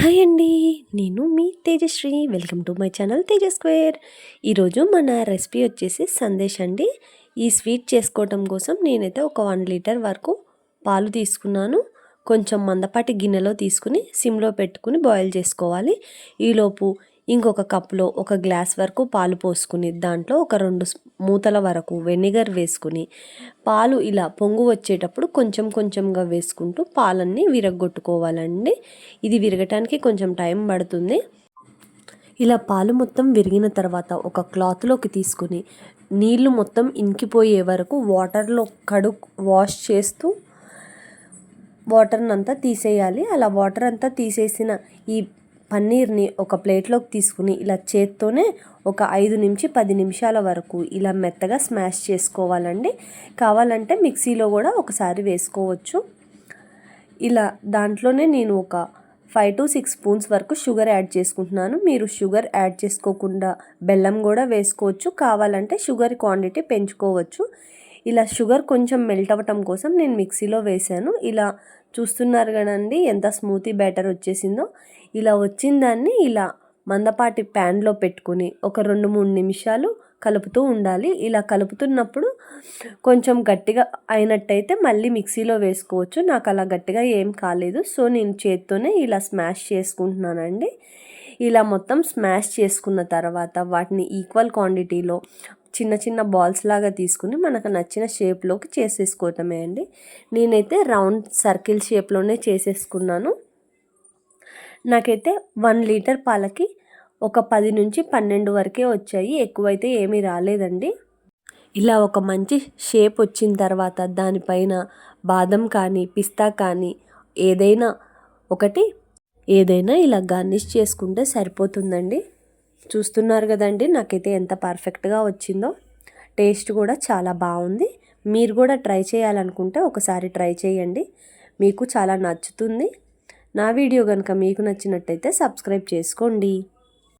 Hi అండి నేను మీ Tejashree. Welcome to my channel Teja square. ఈరోజు మన రెసిపీ వచ్చేసి సందేశ్ అండి. ఈ స్వీట్ చేసుకోవటం కోసం నేనైతే ఒక వన్ లీటర్ వరకు పాలు తీసుకున్నాను. కొంచెం మందపాటి గిన్నెలో తీసుకుని సిమ్లో పెట్టుకుని బాయిల్ చేసుకోవాలి. ఈలోపు ఇంకొక కప్లో ఒక గ్లాస్ వరకు పాలు పోసుకుని దాంట్లో ఒక రెండు మూతల వరకు వెనిగర్ వేసుకుని పాలు ఇలా పొంగు వచ్చేటప్పుడు కొంచెం కొంచెంగా వేసుకుంటూ పాలన్నీ విరగొట్టుకోవాలండి ఇది విరగటానికి కొంచెం టైం పడుతుంది. ఇలా పాలు మొత్తం విరిగిన తర్వాత ఒక క్లాత్లోకి తీసుకుని నీళ్ళు మొత్తం ఇంకిపోయే వరకు వాటర్లో కడు వాష్ చేస్తూ వాటర్ని అంతా తీసేయాలి. అలా వాటర్ అంతా తీసేసిన ఈ పన్నీర్ని ఒక ప్లేట్లోకి తీసుకుని ఇలా చేత్తోనే ఒక ఐదు నుంచి పది నిమిషాల వరకు ఇలా మెత్తగా స్మాష్ చేసుకోవాలండి. కావాలంటే మిక్సీలో కూడా ఒకసారి వేసుకోవచ్చు. ఇలా దాంట్లోనే నేను ఒక ఫైవ్ టు సిక్స్ స్పూన్స్ వరకు షుగర్ యాడ్ చేసుకుంటున్నాను. మీరు షుగర్ యాడ్ చేసుకోకుండా బెల్లం కూడా వేసుకోవచ్చు. కావాలంటే షుగర్ క్వాంటిటీ పెంచుకోవచ్చు. ఇలా షుగర్ కొంచెం మెల్ట్ అవ్వటం కోసం నేను మిక్సీలో వేసాను ఇలా చూస్తున్నారు కదండి ఎంత స్మూతీ బ్యాటర్ వచ్చేసిందో. ఇలా వచ్చిన దాన్ని ఇలా మందపాటి ప్యాన్లో పెట్టుకుని ఒక రెండు మూడు నిమిషాలు కలుపుతూ ఉండాలి. ఇలా కలుపుతున్నప్పుడు కొంచెం గట్టిగా అయినట్టయితే మళ్ళీ మిక్సీలో వేసుకోవచ్చు. నాకు అలా గట్టిగా ఏం కాలేదు. సో నేను చేత్తోనే ఇలా స్మాష్ చేసుకుంటున్నానండి. ఇలా మొత్తం స్మాష్ చేసుకున్న తర్వాత వాటిని ఈక్వల్ క్వాంటిటీలో చిన్న చిన్న బాల్స్ లాగా తీసుకుని మనకు నచ్చిన షేప్లోకి చేసేసుకోవటమే అండి. నేనైతే రౌండ్ సర్కిల్ షేప్లోనే చేసేసుకున్నాను. నాకైతే వన్ లీటర్ పాలకి ఒక పది నుంచి పన్నెండు వరకే వచ్చాయి. ఎక్కువైతే ఏమీ రాలేదండి. ఇలా ఒక మంచి షేప్ వచ్చిన తర్వాత దానిపైన బాదం కానీ పిస్తా కానీ ఏదైనా ఒకటి ఏదైనా ఇలా గార్నిష్ చేసుకుంటే సరిపోతుందండి. చూస్తున్నారు కదండి నాకైతే ఎంత పర్ఫెక్ట్గా వచ్చిందో. టేస్ట్ కూడా చాలా బాగుంది. మీరు కూడా ట్రై చేయాలనుకుంటే ఒకసారి ట్రై చేయండి. మీకు చాలా నచ్చుతుంది. నా వీడియో కనుక మీకు నచ్చినట్టయితే సబ్స్క్రైబ్ చేసుకోండి.